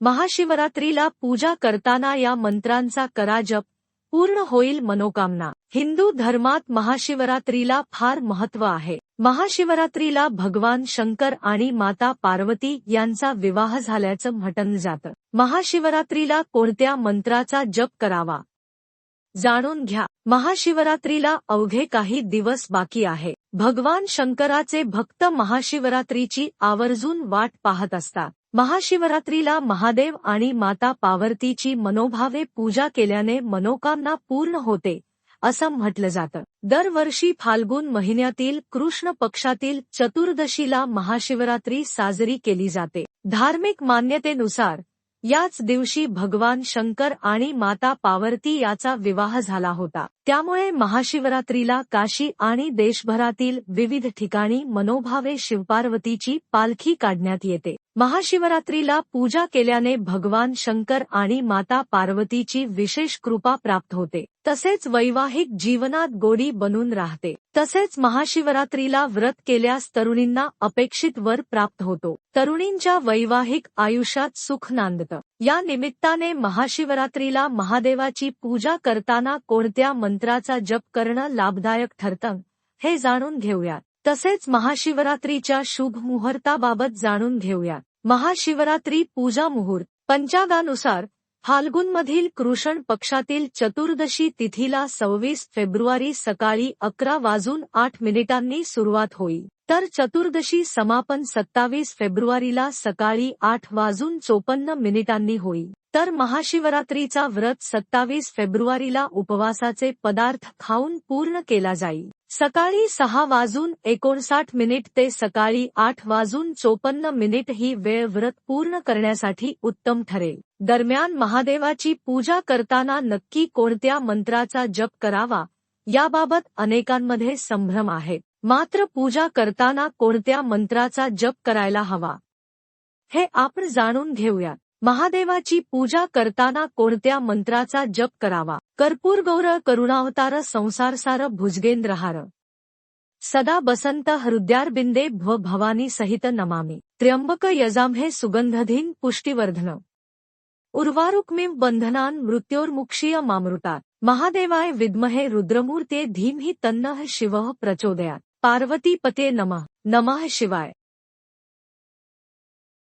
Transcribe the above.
महाशिवरात्रीला पूजा करताना या मंत्रांचा करा जप पूर्ण होईल मनोकामना. हिंदू धर्मात महाशिवरात्रीला फार महत्त्व आहे. महाशिवरात्रीला भगवान शंकर आणि माता पार्वती यांचा विवाह झाल्याचं म्हटलं जातं. महाशिवरात्रीला कोणत्या मंत्राचा जप करावा? जाणून घ्या. महाशिवरात्रीला अवघे काही दिवस बाकी आहे. भगवान शंकराचे भक्त महाशिवरात्रीची आवर्जून वाट पाहत असतात. महाशिवरात्रीला महादेव आणि माता पावर्तीची मनोभावे पूजा केल्याने मनोकामना पूर्ण होते असं म्हटलं जातं. दरवर्षी फाल्गुन महिन्यातील कृष्ण पक्षातील चतुर्दशीला महाशिवरात्री साजरी केली जाते. धार्मिक मान्यतेनुसार याच दिवशी भगवान शंकर आणि माता पावर्ती याचा विवाह झाला होता. त्यामुळे महाशिवरात्रीला काशी आणि देशभरातील विविध ठिकाणी मनोभावे शिवपार्वतीची पालखी काढण्यात येते. महाशिवरात्रीला पूजा केल्याने भगवान शंकर आणि माता पार्वतीची विशेष कृपा प्राप्त होते. तसेच वैवाहिक जीवनात गोडी बनून राहते. तसेच महाशिवरात्रीला व्रत केल्यास तरुणींना अपेक्षित वर प्राप्त होतो. तरुणींच्या वैवाहिक आयुष्यात सुख नांदतं. या निमित्ताने महाशिवरात्रीला महादेवाची पूजा करताना कोणत्या मंत्राचा जप करणं लाभदायक ठरतं हे जाणून घेऊयात. तसेच महाशिवरात्रीच्या शुभ मुहूर्ताबाबत जाणून घेऊयात. महाशिवरात्री पूजा मुहूर्त. पंचांगानुसार फाल्गुनमधील कृषण पक्षातील चतुर्दशी तिथीला सव्वीस फेब्रुवारी सकाळी अकरा वाजून आठ मिनिटांनी सुरुवात होईल. तर चतुर्दशी समापन सत्तावीस फेब्रुवारीला सकाळी आठ वाजून चोपन्न मिनिटांनी होईल. तर महाशिवरात्रीचा व्रत सत्तावीस फेब्रुवारीला उपवासाचे पदार्थ खाऊन पूर्ण केला जाईल. सकाळी सहा वाजून एकोणसाठ मिनिट ते सकाळी आठ वाजून चोपन्न मिनिट ही वेळ व्रत पूर्ण करण्यासाठी उत्तम ठरेल. दरम्यान महादेवाची पूजा करताना नक्की कोणत्या मंत्राचा जप करावा याबाबत अनेकांमध्ये संभ्रम आहे. मात्र पूजा करताना कोणत्या मंत्राचा जप करायला हवा हे आपण जाणून घेऊयात. महादेवाची पूजा करताना कोणत्या मंत्राचा जप करावा? कर्पूर गौर करुणावतार संसारसार भुजगेंद्रहार. सदा बसंत हृद्यारबिंदे भव भवानी सहित नमामी. त्र्यंबक यजामहे सुगंधधीन पुष्टिवर्धन. उर्वारुक्मिव बंधनान मृत्योर्मुक्षीय मामृतात. महादेवाय विद्महे रुद्रमूर्ते धीमहि तन्नः शिवः प्रचोदयात. पार्वतीपते नमः. नमः शिवाय.